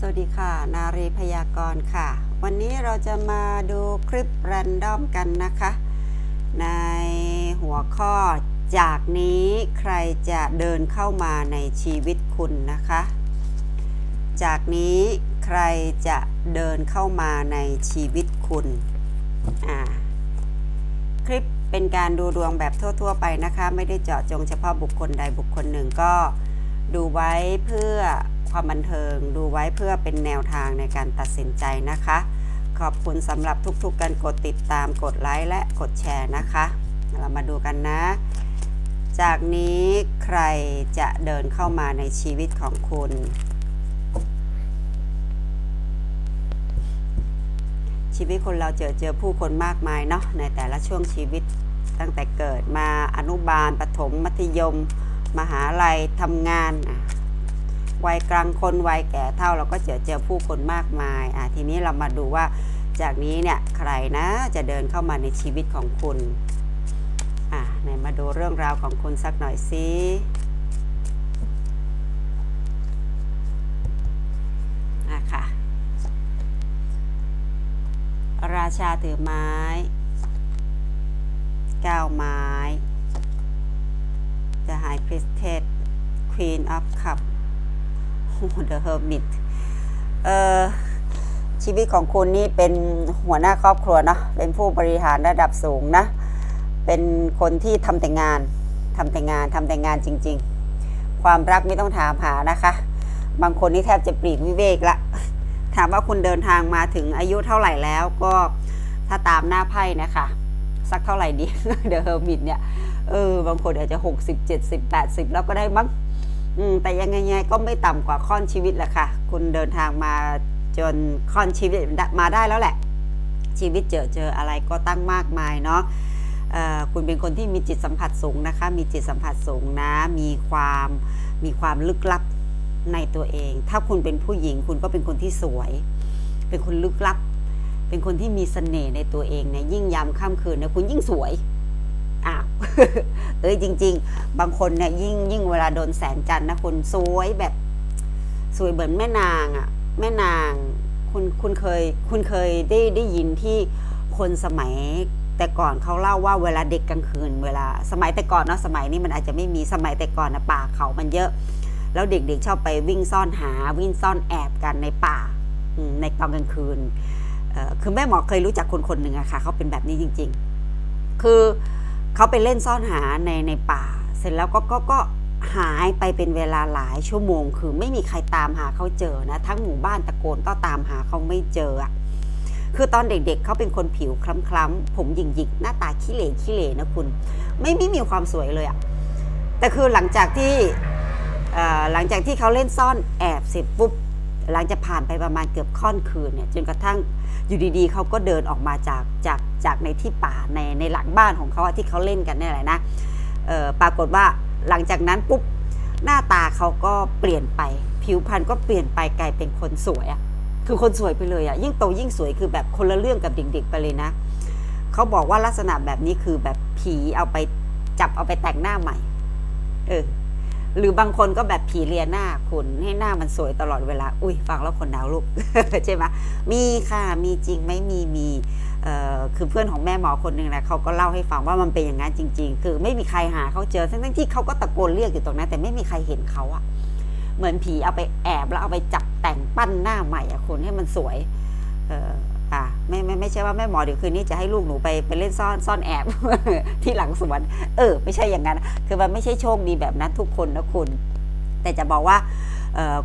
สวัสดีค่ะ นารีพยากรณ์ค่ะ วันนี้เราจะมาดูคลิปแรนดอมกันนะคะ ในหัวข้อจากนี้ใครจะเดินเข้ามาในชีวิตคุณนะคะ จากนี้ใครจะเดินเข้ามาในชีวิตคุณอ่าคลิปเป็นการดูดวงแบบทั่ว ๆ ไปนะคะ ไม่ได้เจาะจงเฉพาะบุคคลใดบุคคลหนึ่งก็ดูไว้เพื่อ ความบันเทิงดูไว้เพื่อเป็นแนวทางในการตัดสินใจนะคะ ขอบคุณสำหรับทุกๆการกดติดตามกดไลค์และกดแชร์นะคะ เรามาดูกันนะ จากนี้ใครจะเดินเข้ามาในชีวิตของคุณ ชีวิตคนเราเจอเจอผู้คนมากมายเนาะในแต่ละช่วงชีวิตตั้งแต่เกิดมาอนุบาลประถมมัธยม มหาลัยทำงานอะ วัยกลางคนวัยแก่เท่าเราก็เจอเจอผู้คนมากมายอะทีนี้เรามาดูว่าจากนี้เนี่ยใครนะจะเดินเข้ามาในชีวิตของคุณอะไหนมาดูเรื่องราวของคุณสักหน่อยสิอะค่ะ ราชาถือไม้เก้าไม้ The High Priestess Queen of Cup The Hermit เอ่อชีวิตของคุณนี่เป็นหัวหน้าครอบครัวเนาะเป็นผู้บริหารระดับสูงนะ เป็นคนที่ทำแต่งานทำแต่งานทำแต่งานจริง ๆ ความรักไม่ต้องถามหานะคะ บางคนนี่แทบจะปลีกวิเวกละ ถามว่าคุณเดินทางมาถึงอายุเท่าไหร่แล้วก็ถ้าตามหน้าไพ่นะคะสักเท่าไหร่ดีเดอะเฮอร์มิตเนี่ยเออบางคนอาจจะ 60 70 80 แล้วก็ได้มั้ง อืมแต่ยังไงๆก็ไม่ต่ำกว่าค่อนชีวิตแหละค่ะ คุณเดินทางมาจนค่อนชีวิตมาได้แล้วแหละ ชีวิตเจอเจออะไรก็ตั้งมากมายเนาะคุณเป็นคนที่มีจิตสัมผัสสูงนะคะ มีจิตสัมผัสสูงนะ มีความมีความลึกลับในตัวเอง ถ้าคุณเป็นผู้หญิงคุณก็เป็นคนที่สวย เป็นคนลึกลับ เป็นคนที่มีเสน่ห์ในตัวเองเนี่ยยิ่งยามค่ำคืนเนี่ยคุณยิ่งสวย อ้าวเอ้ยจริง ๆ บางคนเนี่ยยิ่งยิ่งเวลาโดนแสงจันทร์นะคุณสวยแบบ สวยเหมือนแม่นางอะ่ะ แม่นางคุณคุณเคย คุณเคยได้ได้ยินที่คนสมัยแต่ก่อนเขาเล่าว่าเวลาเด็กกลางคืน เวลาสมัยแต่ก่อนเนาะสมัยนี้มันอาจจะไม่มีสมัยแต่ก่อนนะป่าเขามันเยอะ แล้วเด็กๆชอบไปวิ่งซ่อนหาวิ่งซ่อนแอบกันในป่าในตอนกลางคืนคือแม่หมอเคยรู้จักคนคนหนึ่งอะค่ะเขาเป็นแบบนี้จริง ๆ คือ เขาไปเล่นซ่อนหาในในป่า เสร็จแล้วก็ก็ก็หายไปเป็นเวลาหลายชั่วโมง คือไม่มีใครตามหาเขาเจอนะทั้งหมู่บ้านตะโกนก็ตามหาเขาไม่เจออะคือตอนเด็กๆ เขาเป็นคนผิวคล้ำๆผมหยิกๆ หน้าตาขี้เหร่ขี้เหร่นะคุณ ไม่ไม่มีความสวยเลยอะแต่คือหลังจากที่หลังจากที่เขาเล่นซ่อนแอบเสร็จปุ๊บ หลังจากผ่านไปประมาณเกือบค่อนคืนเนี่ยจนกระทั่งอยู่ดีๆเขาก็เดินออกมาจากจากจากในที่ป่าในในหลังบ้านของเขาที่เขาเล่นกันนี่แหละนะปรากฏว่าหลังจากนั้นปุ๊บหน้าตาเขาก็เปลี่ยนไป ผิวพรรณก็เปลี่ยนไปกลายเป็นคนสวยอะคือคนสวยไปเลยอะยิ่งโตยิ่งสวยคือแบบคนละเรื่องกับเด็กๆไปเลยนะเขาบอกว่าลักษณะแบบนี้คือแบบผีเอาไปจับเอาไปแต่งหน้าใหม่ เออ หรือบางคนก็แบบผีเลียหน้าคุณให้หน้ามันสวยตลอดเวลา อุ้ยฟังแล้วคนดาวลูก ใช่ไหมมีค่ะมีจริงไหมมีมีคือเพื่อนของแม่หมอคนหนึ่งนะเขาก็เล่าให้ฟังว่ามันเป็นอย่างนั้นจริง ๆ คือไม่มีใครหาเขาเจอทั้งที่เขาก็ตะโกนเรียกอยู่ตรงนั้น แต่ไม่มีใครเห็นเขาอะเหมือนผีเอาไปแอบแล้วเอาไปจับแต่งปั้นหน้าใหม่อะคุณให้มันสวยเไม่ไม่ไม่ใช่ว่าแม่หมอเดี๋ยวคืนนี้จะให้ลูกหนูไปไปเล่นซ่อนซ่อนแอบ ที่หลังสวนเออ ไม่ใช่อย่างนั้น คือมันไม่ใช่โชคดีแบบนั้นทุกคนนะคุณ แต่จะบอกว่า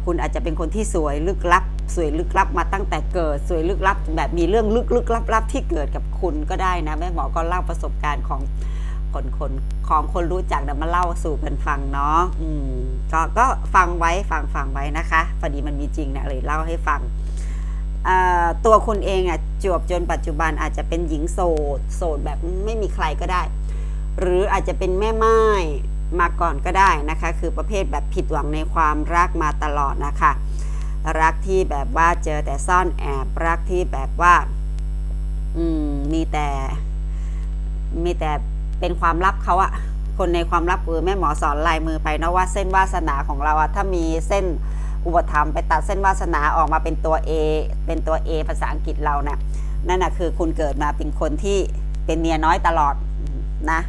คุณอาจจะเป็นคนที่สวยลึกลับ สวยลึกลับมาตั้งแต่เกิดสวยลึกลับ แบบมีเรื่องลึกลึกลับลับที่เกิดกับคุณก็ได้นะแม่หมอก็เล่าประสบการณ์ของคนคนของคนรู้จักนะมาเล่าสู่กันฟังเนาะอืมก็ก็ฟังไว้ฟังฟังไว้นะคะพอดีมันมีจริงนะเลยเล่าให้ฟัง ตัวคุณเองอะจวบจนปัจจุบันอาจจะเป็นหญิงโสดโสดแบบไม่มีใครก็ได้ หรืออาจจะเป็นแม่ไม้มาก่อนก็ได้นะคะ คือประเภทแบบผิดหวังในความรักมาตลอดนะคะ รักที่แบบว่าเจอแต่ซ่อนแอบรักที่แบบว่าอืมมีแต่มีแต่เป็นความลับเขาอะคนในความลับคือแม่หมอสอนลายมือไปนะว่าเส้นวาสนาของเราอะถ้ามีเส้น อุปถัมภ์ไปตัดเส้นวาสนาออกมาเป็นตัว A เป็นตัว A ภาษาอังกฤษเรานะ่ะนั่นนะคือคุณเกิดมาเป็นคนที่เป็นเมียน้อยตลอดนะ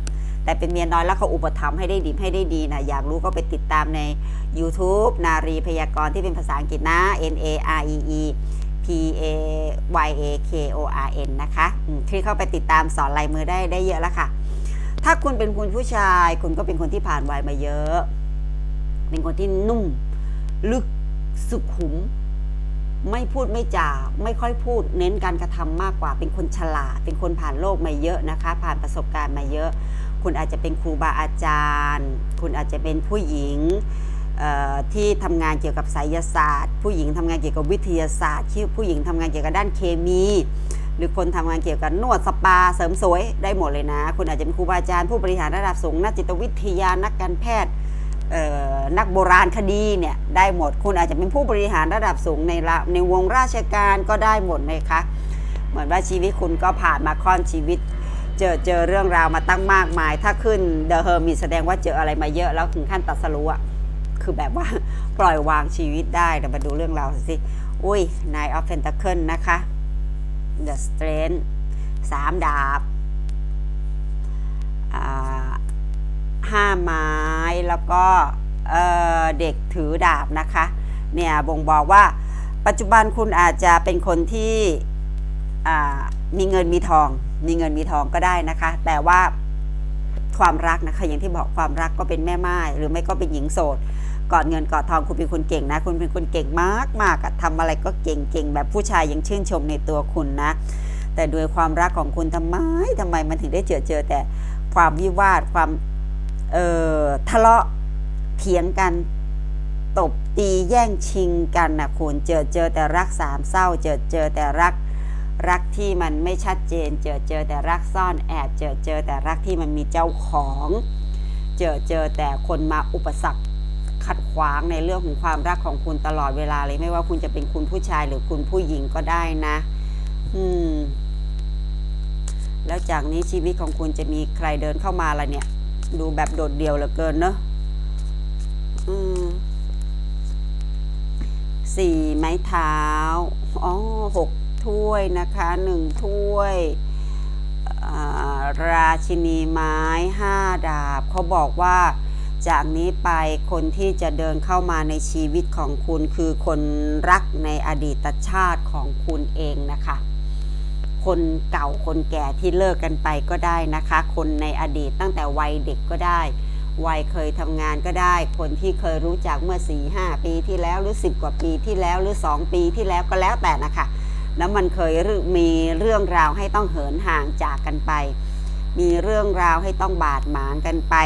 แต่เป็นเมียน้อยแล้วเขาอุปถัมภ์ให้ได้ดีให้ได้ดีนะอยากรู้ก็ไปติดตามใน YouTube นารีพยากรณ์ที่เป็นภาษาอังกฤษนะ N A R E E P A Y A K O R N นะคะคลิกเข้าไปติดตามสอนลายมือได้ได้เยอะแล้วค่ะ ถ้าคุณเป็นคุณผู้ชาย คุณก็เป็นคนที่ผ่านวัยมาเยอะ เป็นคนที่นุ่ม ลึก สุขุม ไม่พูดไม่จาไม่ค่อยพูด เน้นการกระทำมากกว่า เป็นคนฉลาด เป็นคนผ่านโลกมาเยอะนะคะ ผ่านประสบการณ์มาเยอะ คุณอาจจะเป็นครูบาอาจารย์ คุณอาจจะเป็นผู้หญิงที่ทำงานเกี่ยวกับไสยศาสตร์ ผู้หญิงทำงานเกี่ยวกับวิทยาศาสตร์ผู้หญิงทำงานเกี่ยวกับด้านเคมี หรือคนทำงานเกี่ยวกับนวดสปาเสริมสวยได้หมดเลยนะ คุณอาจจะเป็นครูบาอาจารย์ผู้บริหารระดับสูงนักจิตวิทยานักการแพทย์ นักโบราณคดีเนี่ยได้หมด คุณอาจจะเป็นผู้บริหารระดับสูงในในวงราชการก็ได้หมดเลยคะเหมือนว่าชีวิตคุณก็ผ่านมาค่อนชีวิต เจอเจอเรื่องราวมาตั้งมากมาย ถ้าขึ้นเดอะเฮอร์มิแสดงว่าเจออะไรมาเยอะแล้วถึงขั้นตัดสรู้อะคือแบบว่าปล่อยวางชีวิตได้เดี๋ยวมาดูเรื่องราวสิอุ้ย Nine of Pentacles นะคะ The Strength สามดาบ ห้าไม้แล้วก็เเด็กถือดาบนะคะเนี่ยบ่งบอกว่าปัจจุบันคุณอาจจะเป็นคนที่มีเงินมีทอง มีเงินมีทองก็ได้นะคะ แต่ว่าความรักนะคะอย่างที่บอกความรักก็เป็นแม่ไม้หรือไม่ก็เป็นหญิงโสดกอดเงินกอดทองคุณเป็นคนเก่งนะ คุณเป็นคนเก่งมากมากทำอะไรก็เก่งเก่งแบบผู้ชายยังชื่นชมในตัวคุณนะ แต่ด้วยความรักของคุณทำไมทำไมมันถึงได้เจอเจอแต่ความวิวาทความ ทะเลาะเถียงกันตบตีแย่งชิงกันนะคุณเจอเจอแต่รักสามเศร้า เจอเจอแต่รักรักที่มันไม่ชัดเจน เจอเจอแต่รักซ่อนแอบเจอเจอแต่รักที่มันมีเจ้าของ เจอเจอแต่คนมาอุปสรรคขัดขวางในเรื่องของความรักของคุณตลอดเวลาเลยไม่ว่าคุณจะเป็นคุณผู้ชายหรือคุณผู้หญิงก็ได้นะ อืม แล้วจากนี้ชีวิตของคุณจะมีใครเดินเข้ามาละเนี่ย ดูแบบโดดเดี่ยวเหลือเกินเนอะอสี่ไม้เท้า อ๋อหกถ้วยนะคะหนึ่งถ้วยราชินีไม้ห้าดาบ เขาบอกว่าจากนี้ไปคนที่จะเดินเข้ามาในชีวิตของคุณคือคนรักในอดีตชาติของคุณเองนะคะ คนเก่าคนแก่ที่เลิกกันไปก็ได้นะคะ คนในอดีตตั้งแต่วัยเด็กก็ได้ วัยเคยทำงานก็ได้ คนที่เคยรู้จักเมื่อ4ีหปีที่แล้วหรือ 10 กว่าปีที่แล้วหรือ 2 ปีที่แล้วก็แล้วแต่นะคะ แล้วมันเคยมีเรื่องราวให้ต้องเหินห่างจากกันไป มีเรื่องราวให้ต้องบาดหมางกันไป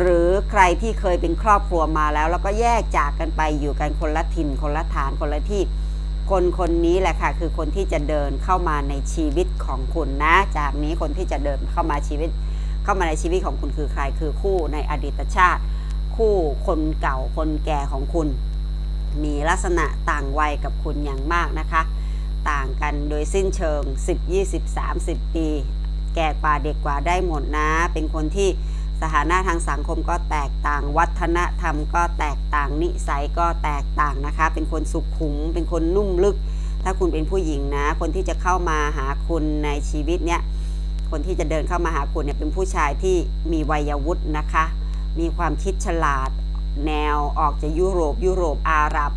หรือใครที่เคยเป็นครอบครัวมาแล้ว แล้วก็แยกจากกันไปอยู่กันคนละถิ่นคนละฐานคนละที่ คนคนนี้แหละค่ะคือคนที่จะเดินเข้ามาในชีวิตของคุณนะ จากนี้คนที่จะเดินเข้ามาชีวิต เข้ามาในชีวิตของคุณคือใครคือคู่ในอดีตชาติ คู่คนเก่าคนแก่ของคุณ มีลักษณะต่างวัยกับคุณอย่างมากนะคะ ต่างกันโดยสิ้นเชิง 10 20 30 ปี แก่กว่าเด็กกว่าได้หมดนะ เป็นคนที่ สถานะทางสังคมก็แตกต่าง วัฒนธรรมก็แตกต่าง นิสัยก็แตกต่างนะคะ เป็นคนสุขุม เป็นคนนุ่มลึก ถ้าคุณเป็นผู้หญิงนะ คนที่จะเข้ามาหาคุณในชีวิตเนี้ย คนที่จะเดินเข้ามาหาคุณเนี่ยเป็นผู้ชายที่มีวัยวุฒินะคะ มีความคิดฉลาด แนวออกจากยุโรป ยุโรปอาหรับ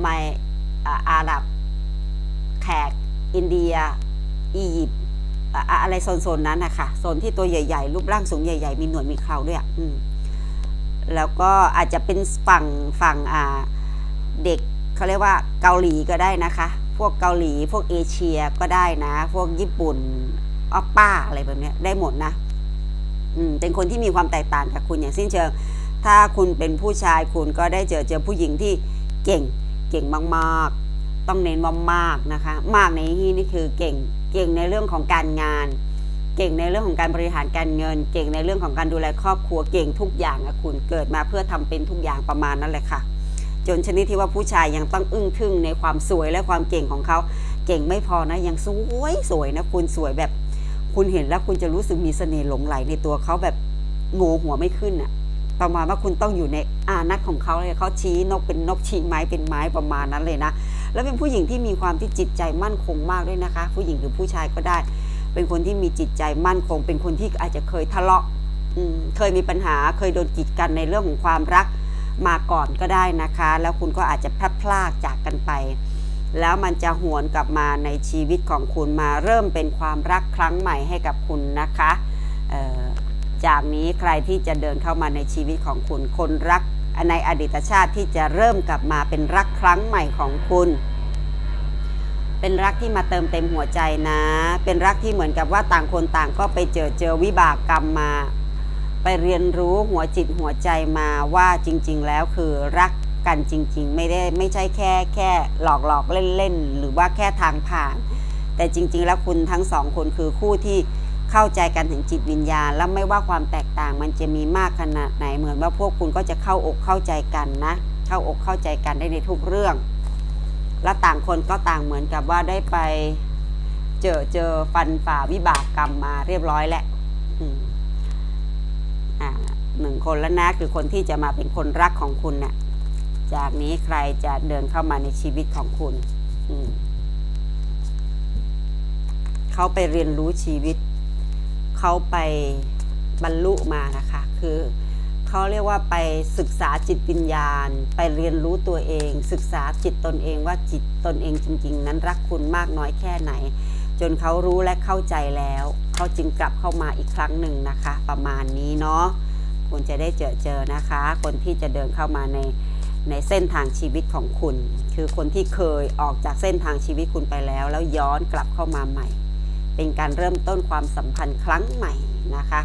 ไม่อ่าอาหรับ แขก อินเดีย อียิปต์ อะไรโซนๆนั้นนะคะโซนที่ตัวใหญ่ๆ รูปร่างสูงใหญ่ ๆ มีหนวดมีเคราด้วยอืมแล้วก็อาจจะเป็นฝั่งฝั่งอ่าเด็กเขาเรียกว่าเกาหลีก็ได้นะคะ พวกเกาหลีพวกเอเชียก็ได้นะ พวกญี่ปุ่นออปป้าอะไรแบบนี้ได้หมดนะอืมเป็นคนที่มีความแตกต่างกับคุณอย่างสิ้นเชิง ถ้าคุณเป็นผู้ชายคุณก็ได้เจอเจอผู้หญิงที่เก่งเก่งมากๆ ต้องเน้นว่ามากนะคะ มากในที่นี่คือเก่ง เก่งในเรื่องของการงาน เก่งในเรื่องของการบริหารการเงิน เก่งในเรื่องของการดูแลครอบครัวเก่งทุกอย่างอะคุณเกิดมาเพื่อทำเป็นทุกอย่างประมาณนั้นแหละค่ะ จนชนิดที่ว่าผู้ชายยังต้องอึ้งทึ่งในความสวยและความเก่งของเขา เก่งไม่พอนะยังสวยสวยนะคุณสวยแบบ คุณเห็นแล้วคุณจะรู้สึกมีเสน่ห์หลงไหลในตัวเขาแบบโงหัวไม่ขึ้นอะประมาณว่าคุณต้องอยู่ในอานัตของเขาเลยเขาชี้นกเป็นนกชี้ไม้เป็นไม้ประมาณนั้นเลยนะ แล้วเป็นผู้หญิงที่มีความที่จิตใจมั่นคงมากด้วยนะคะ ผู้หญิงหรือผู้ชายก็ได้ เป็นคนที่มีจิตใจมั่นคง เป็นคนที่อาจจะเคยทะเลาะเคยมีปัญหาเคยโดนกีดกันในเรื่องของความรักมาก่อนก็ได้นะคะ แล้วคุณก็อาจจะพลัดพรากจากกันไป แล้วมันจะหวนกลับมาในชีวิตของคุณมาเริ่มเป็นความรักครั้งใหม่ให้กับคุณนะคะจากนี้ใครที่จะเดินเข้ามาในชีวิตของคุณคนรัก ในอดีตชาติที่จะเริ่มกลับมาเป็นรักครั้งใหม่ของคุณ เป็นรักที่มาเติมเต็มหัวใจนะ เป็นรักที่เหมือนกับว่าต่างคนต่างก็ไปเจอเจอวิบากกรรมมา ไปเรียนรู้หัวจิตหัวใจมาว่าจริง ๆ แล้วคือรักกันจริง ๆ ไม่ได้ไม่ใช่แค่แค่หลอกหลอกเล่นๆหรือว่าแค่ทางผ่าน แต่จริง ๆ แล้วคุณทั้งสองคนคือคู่ที่ เข้าใจกันถึงจิตวิญญาณ แล้วไม่ว่าความแตกต่างมันจะมีมากขนาดไหนเหมือนว่าพวกคุณก็จะเข้าอกเข้าใจกันนะ เข้าอกเข้าใจกันได้ในทุกเรื่อง และต่างคนก็ต่างเหมือนกับว่าได้ไปเจอเจอฟันฝ่าวิบากกรรมมาเรียบร้อยแหละอืมอ่าหนึ่งคนแล้วนะคือคนที่จะมาเป็นคนรักของคุณน่ะจากนี้ใครจะเดินเข้ามาในชีวิตของคุณอืมเขาไปเรียนรู้ชีวิต เขาไปบรรลุมานะคะ คือเขาเรียกว่าไปศึกษาจิตวิญญาณ ไปเรียนรู้ตัวเอง ศึกษาจิตตนเองว่าจิตตนเองจริง ๆ นั้นรักคุณมากน้อยแค่ไหน จนเขารู้และเข้าใจแล้วเขาจึงกลับเข้ามาอีกครั้งหนึ่งนะคะ ประมาณนี้เนาะคุณจะได้เจอเจอนะคะ คนที่จะเดินเข้ามาในในเส้นทางชีวิตของคุณ คือคนที่เคยออกจากเส้นทางชีวิตคุณไปแล้ว แล้วย้อนกลับเข้ามาใหม่ เป็นการเริ่มต้นความสัมพันธ์ครั้งใหม่นะคะ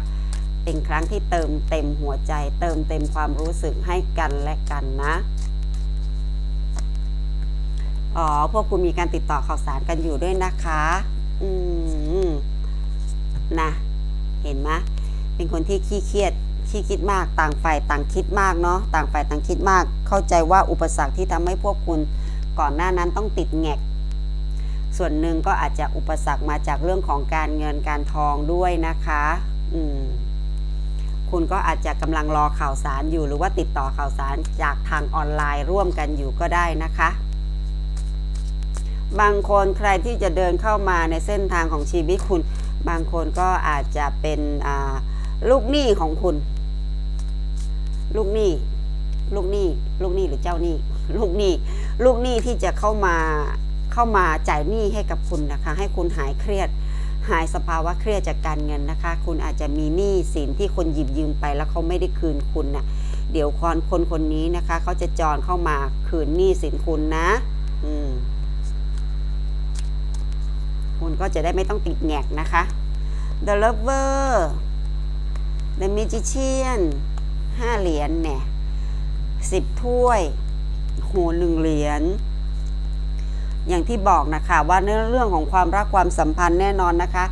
เป็นครั้งที่เติมเต็มหัวใจ เติมเต็มความรู้สึกให้กันและกันนะอ๋อพวกคุณมีการติดต่อข่าวสารกันอยู่ด้วยนะคะ อืมนะ เห็นไหมเป็นคนที่ขี้เครียดขี้คิดมากต่างฝ่ายต่างคิดมากเนาะต่างฝ่ายต่างคิดมาก เข้าใจว่าอุปสรรคที่ทำให้พวกคุณก่อนหน้านั้นต้องติดแงก ส่วนหนึ่งก็อาจจะอุปสรรคมาจากเรื่องของการเงินการทองด้วยนะคะอืมคุณก็อาจจะกำลังรอข่าวสารอยู่หรือว่าติดต่อข่าวสารจากทางออนไลน์ร่วมกันอยู่ก็ได้นะคะ บางคนใครที่จะเดินเข้ามาในเส้นทางของชีวิตคุณ บางคนก็อาจจะเป็นลูกหนี้ของคุณ ลูกหนี้ ลูกหนี้ ลูกหนี้หรือเจ้าหนี้ ลูกหนี้ ลูกหนี้ที่จะเข้ามา เข้ามาจ่ายหนี้ให้กับคุณนะคะ ให้คุณหายเครียด หายสภาวะเครียดจากการเงินนะคะ คุณอาจจะมีหนี้สินที่คนหยิบยืมไปแล้วเขาไม่ได้คืนคุณน่ะเดี๋ยวคนคนคนนี้นะคะเขาจะจรเข้ามาคืนหนี้สินคุณนะอืมคุณก็จะได้ไม่ต้องติดแงกนะคะ The Lover The Magician ห้าเหรียญเนี่ยสิบถ้วย โหหนึ่งเหรียญ อย่างที่บอกนะคะว่าในเรื่องของความรักความสัมพันธ์แน่นอนนะคะ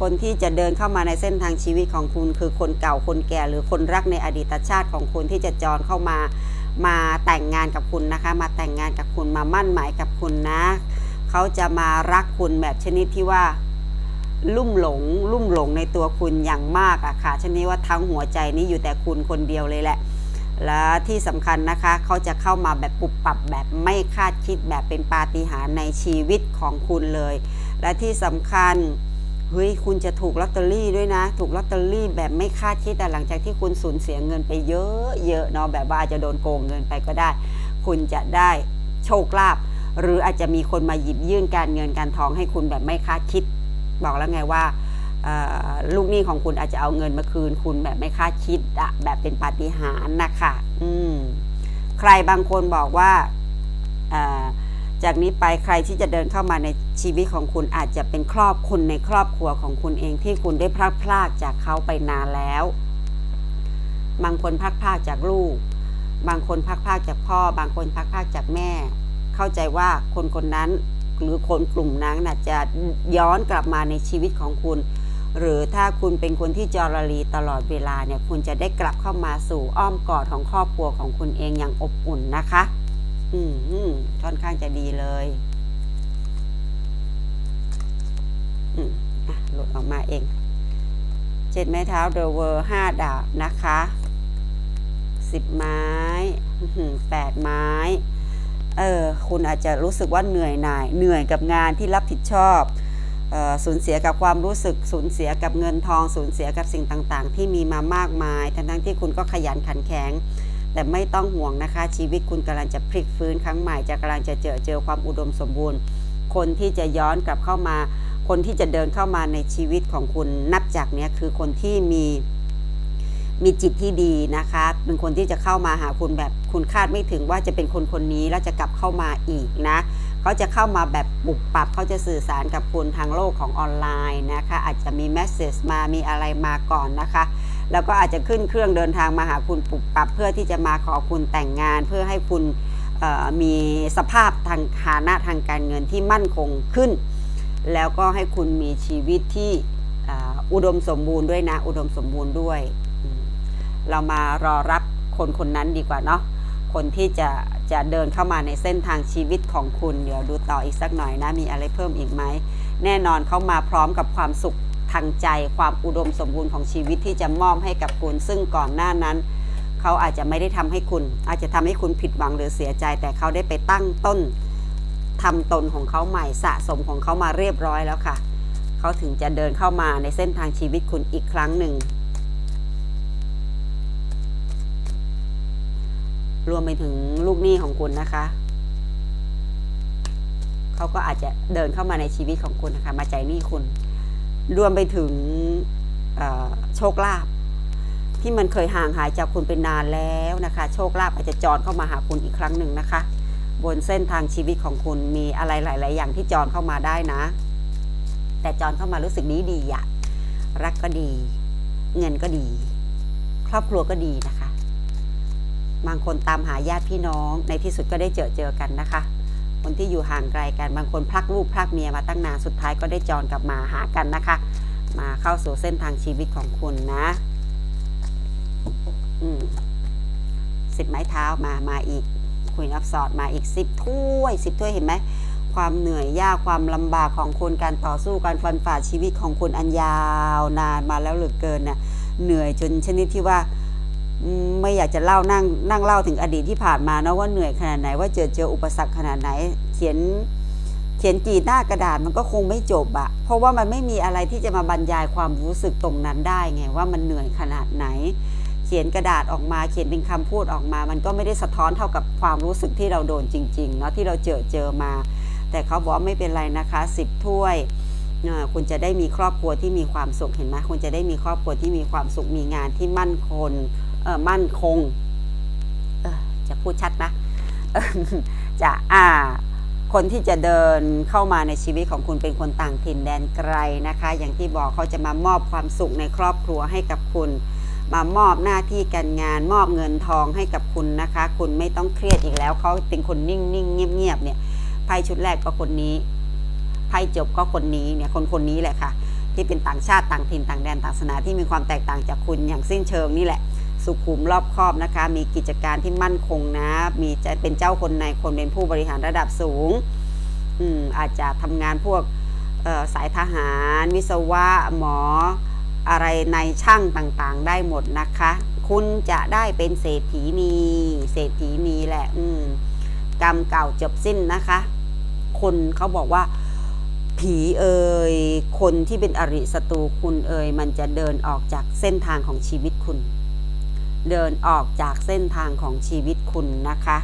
คนที่จะเดินเข้ามาในเส้นทางชีวิตของคุณ คือคนเก่าคนแก่ หรือคนรักในอดีตชาติของคุณที่จะจรเข้ามา มาแต่งงานกับคุณนะคะ มาแต่งงานกับคุณมามั่นหมายกับคุณนะเขาจะมารักคุณแบบชนิดที่ว่าลุ่มหลง ลุ่มหลงในตัวคุณอย่างมากอะค่ะชนิดว่าทั้งหัวใจนี้อยู่แต่คุณคนเดียวเลยแหละ และที่สำคัญนะคะเขาจะเข้ามาแบบปุบปับแบบไม่คาดคิดแบบเป็นปาฏิหาริย์ในชีวิตของคุณเลย และที่สำคัญเฮ้ยคุณจะถูกลอตเตอรี่ด้วยนะ ถูกลอตเตอรี่แบบไม่คาดคิดแต่หลังจากที่คุณสูญเสียเงินไปเยอะเยอะเนาะแบบว่าอาจจะโดนโกงเงินไปก็ได้ คุณจะได้โชคลาภหรืออาจจะมีคนมาหยิบยื่นการเงินการทองให้คุณแบบไม่คาดคิด บอกแล้วไงว่า ลูกหนี้ของคุณอาจจะเอาเงินมาคืนคุณแบบไม่คาดคิดอะแบบเป็นปาฏิหาริย์นะคะอืมใครบางคนบอกว่าจากนี้ไปใครที่จะเดินเข้ามาในชีวิตของคุณอาจจะเป็นครอบคุณในครอบครัวของคุณเองที่คุณได้พลัดพรากจากเขาไปนานแล้ว บางคนพลัดพรากจากลูก บางคนพลัดพรากจากพ่อ บางคนพลัดพรากจากแม่ เข้าใจว่าคนคนนั้นหรือคนกลุ่มนั้นน่ะจะย้อนกลับมาในชีวิตของคุณ หรือถ้าคุณเป็นคนที่จรลีตลอดเวลาเนี่ยคุณจะได้กลับเข้ามาสู่อ้อมกอดของครอบครัวของคุณเองอย่างอบอุ่นนะคะ อืมค่อนข้างจะดีเลยอืมอะหลุดออกมาเองเจ็ดไม้เท้าเดอะเวอร์ห้าดาบนะคะสิบไม้แปดไม้เออคุณอาจจะรู้สึกว่าเหนื่อยหน่าย เหนื่อยกับงานที่รับผิดชอบ สูญเสียกับความรู้สึกสูญเสียกับเงินทองสูญเสียกับสิ่งต่างๆ ที่มีมามากมาย ทั้งๆที่คุณก็ขยันขันแข็ง แต่ไม่ต้องห่วงนะคะ ชีวิตคุณกำลังจะพลิกฟื้นครั้งใหม่จะกำลังจะเจอเจอความอุดมสมบูรณ์ คนที่จะย้อนกลับเข้ามา คนที่จะเดินเข้ามาในชีวิตของคุณนับจากนี้คือคนที่มีมีจิตที่ดีนะคะ เป็นคนที่จะเข้ามาหาคุณแบบคุณคาดไม่ถึงว่าจะเป็นคนคนนี้แล้วจะกลับเข้ามาอีกนะ เขาจะเข้ามาแบบปุบปับเขาจะสื่อสารกับคุณทางโลกของออนไลน์นะคะ อาจจะมีแมสเซจมามีอะไรมาก่อนนะคะ แล้วก็อาจจะขึ้นเครื่องเดินทางมาหาคุณปุบปับเพื่อที่จะมาขอคุณแต่งงาน เพื่อให้คุณมีสภาพทางฐานะทางการเงินที่มั่นคงขึ้น แล้วก็ให้คุณมีชีวิตที่อ,อุดมสมบูรณ์ด้วยนะ อุดมสมบูรณ์ด้วย เรามารอรับคนคนนั้นดีกว่าเนาะคนที่จะ จะเดินเข้ามาในเส้นทางชีวิตของคุณ เดี๋ยวดูต่ออีกสักหน่อยนะ มีอะไรเพิ่มอีกไหม แน่นอนเขามาพร้อมกับความสุขทางใจ ความอุดมสมบูรณ์ของชีวิตที่จะมอบให้กับคุณ ซึ่งก่อนหน้านั้น เขาอาจจะไม่ได้ทำให้คุณ อาจจะทำให้คุณผิดหวังหรือเสียใจ แต่เขาได้ไปตั้งต้นทำตนของเขาใหม่สะสมของเขามาเรียบร้อยแล้วค่ะ เขาถึงจะเดินเข้ามาในเส้นทางชีวิตคุณอีกครั้งหนึ่ง รวมไปถึงลูกหนี้ของคุณนะคะเขาก็อาจจะเดินเข้ามาในชีวิตของคุณนะคะ มาใจหนี้คุณ รวมไปถึงโชคลาภที่มันเคยห่างหายจากคุณไปนานแล้วนะคะ โชคลาภอาจจะจรเข้ามาหาคุณอีกครั้งหนึ่งนะคะ บนเส้นทางชีวิตของคุณมีอะไรหลาย ๆ อย่างที่จรเข้ามาได้นะ แต่จรเข้ามารู้สึกนี้ดีอะรักก็ดี เงินก็ดี ครอบครัวก็ดีนะคะ บางคนตามหาญาติพี่น้อง ในที่สุดก็ได้เจอเจอกันนะคะ คนที่อยู่ห่างไกลกันบางคนพลักลูกพลักเมียมาตั้งนานสุดท้ายก็ได้จรกลับมาหากันนะคะ มาเข้าสู่เส้นทางชีวิตของคุณนะอืมสิบไม้เท้ามามาอีกคุยนับสอดมาอีกสิบถ้วยสิบถ้วยเห็นไหมความเหนื่อยยากความลำบากของคุณการต่อสู้การฟันฝ่าชีวิตของคุณอันยาวนานมาแล้วเหลือเกินน่ะเหนื่อยจนชนิดที่ว่า ไม่อยากจะเล่านั่งนั่งเล่าถึงอดีตที่ผ่านมาเนาะว่าเหนื่อยขนาดไหนว่าเจอเจออุปสรรคขนาดไหน เขียนเขียนกี่หน้ากระดาษมันก็คงไม่จบอะเพราะว่ามันไม่มีอะไรที่จะมาบรรยายความรู้สึกตรงนั้นได้ไงว่ามันเหนื่อยขนาดไหน เขียนกระดาษออกมาเขียนเป็นคำพูดออกมา มันก็ไม่ได้สะท้อนเท่ากับความรู้สึกที่เราโดนจริงๆเนาะที่เราเจอเจอมา แต่เขาบอกไม่เป็นไรนะคะสิบถ้วยเอ่อคุณจะได้มีครอบครัวที่มีความสุขเห็นไหมคุณจะได้มีครอบครัวที่มีความสุขมีงานที่มั่นคง มั่นคงเออจะพูดชัดนะจะอ่าคนที่จะเดินเข้ามาในชีวิตของคุณเป็นคนต่างถิ่นแดนไกลนะคะ อย่างที่บอกเขาจะมามอบความสุขในครอบครัวให้กับคุณ มามอบหน้าที่การงาน มอบเงินทองให้กับคุณนะคะ คุณไม่ต้องเครียดอีกแล้วเขาเป็นคนนิ่งๆเงียบๆเนี่ยไพ่ชุดแรกก็คนนี้ไพ่จบก็คนนี้เนี่ยคนคนนี้แหละค่ะ ที่เป็นต่างชาติต่างถิ่นต่างแดนต่างศาสนาที่มีความแตกต่างจากคุณอย่างสิ้นเชิงนี่แหละ สุขุมรอบคอบนะคะ มีกิจการที่มั่นคงนะ มีจะเป็นเจ้าคนในคนเป็นผู้บริหารระดับสูงอืมอาจจะทำงานพวกสายทหาร วิศวะหมออะไรในช่างต่างๆ ได้หมดนะคะ คุณจะได้เป็นเศรษฐีนีเศรษฐีนีแหละอืมกรรมเก่าจบสิ้นนะคะ คนเขาบอกว่าผีเอ่ยคนที่เป็นอริศัตรูคุณเอ่ยมันจะเดินออกจากเส้นทางของชีวิตคุณ เดินออกจากเส้นทางของชีวิตคุณนะคะ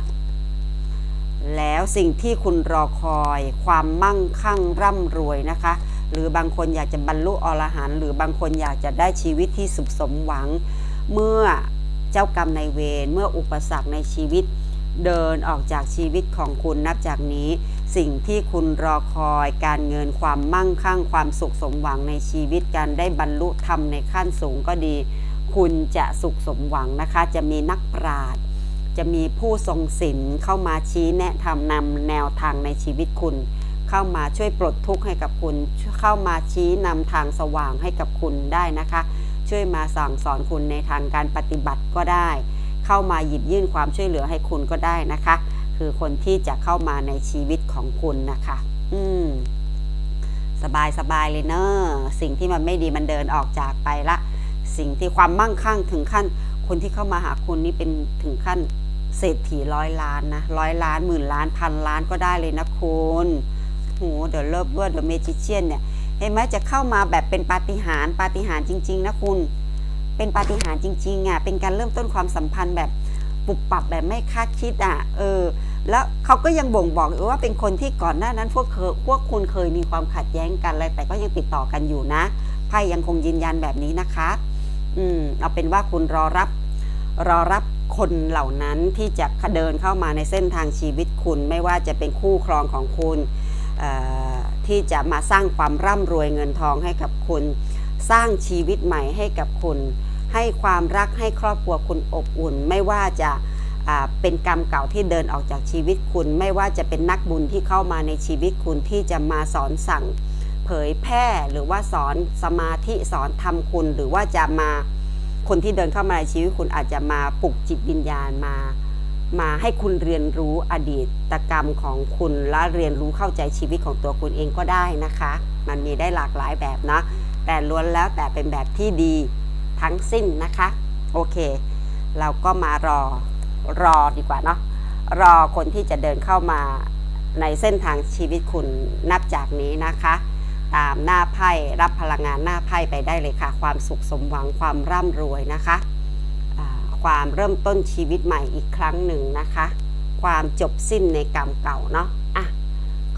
แล้วสิ่งที่คุณรอคอย ความมั่งคั่งร่ำรวยนะคะ หรือบางคนอยากจะบรรลุอรหันต์หรือบางคนอยากจะได้ชีวิตที่สุขสมหวัง เมื่อเจ้ากรรมในเวรเมื่ออุปสรรคในชีวิตเดินออกจากชีวิตของคุณนับจากนี้ สิ่งที่คุณรอคอย การเงินความมั่งคั่ง ความสุขสมหวังในชีวิตการได้บรรลุธรรมในขั้นสูงก็ดี คุณจะสุขสมหวังนะคะ จะมีนักปราชญ์จะมีผู้ทรงศีลเข้ามาชี้แนะทำนำแนวทางในชีวิตคุณ เข้ามาช่วยปลดทุกข์ให้กับคุณ เข้ามาชี้นำทางสว่างให้กับคุณได้นะคะ ช่วยมาสั่งสอนคุณในทางการปฏิบัติก็ได้ เข้ามาหยิบยื่นความช่วยเหลือให้คุณก็ได้นะคะ คือคนที่จะเข้ามาในชีวิตของคุณนะคะ อืมสบายสบายเลยเนอะสิ่งที่มันไม่ดีมันเดินออกจากไปละ สิ่งที่ความมั่งคั่งถึงขั้น คนที่เข้ามาหาคุณนี่เป็นถึงขั้นเศรษฐีร้อยล้านนะร้อยล้านหมื่นล้านพันล้านก็ได้เลยนะคุณโหเดอะเลิฟเวอร์เดอะเมจิเชียนเนี่ยเห็นไหมจะเข้ามาแบบเป็นปาฏิหาริย์ปาฏิหาริย์จริง ๆ นะคุณ เป็นปาฏิหาริย์จริงๆอะเป็นการเริ่มต้นความสัมพันธ์แบบปุบปับแบบไม่คาดคิดอะเออ แล้วเขาก็ยังบ่งบอกว่าเป็นคนที่ก่อนหน้านั้นพวกเคพวกคุณเคยมีความขัดแย้งกันอะไรแต่ก็ยังติดต่อกันอยู่นะไพ่ยังคงยืนยันแบบนี้นะคะ อืมเอาเป็นว่าคุณรอรับ รอรับคนเหล่านั้นที่จะเดินเข้ามาในเส้นทางชีวิตคุณ ไม่ว่าจะเป็นคู่ครองของคุณที่จะมาสร้างความร่ำรวยเงินทองให้กับคุณ สร้างชีวิตใหม่ให้กับคุณ ให้ความรักให้ครอบครัวคุณอบอุ่น ไม่ว่าจะเป็นกรรมเก่าที่เดินออกจากชีวิตคุณ ไม่ว่าจะเป็นนักบุญที่เข้ามาในชีวิตคุณที่จะมาสอนสั่ง เผยแพร่หรือว่าสอนสมาธิสอนทำคุณ หรือว่าจะมาคนที่เดินเข้ามาในชีวิตคุณอาจจะมาปลุกจิตวิญญาณมา มาให้คุณเรียนรู้อดีตกรรมของคุณและเรียนรู้เข้าใจชีวิตของตัวคุณเองก็ได้นะคะ มันมีได้หลากหลายแบบนะแต่ล้วนแล้วแต่เป็นแบบที่ดีทั้งสิ้นนะคะ โอเค เราก็มารอรอดีกว่าเนาะรอคนที่จะเดินเข้ามาในเส้นทางชีวิตคุณนับจากนี้นะคะ ตามหน้าไพ่รับพลังงานหน้าไพ่ไปได้เลยค่ะ ความสุขสมหวังความร่ำรวยนะคะความเริ่มต้นชีวิตใหม่อีกครั้งหนึ่งนะคะ ความจบสิ้นในกรรมเก่าเนาะอะ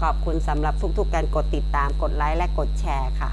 ขอบคุณสำหรับทุกๆการกดติดตามกดไลค์และกดแชร์ค่ะ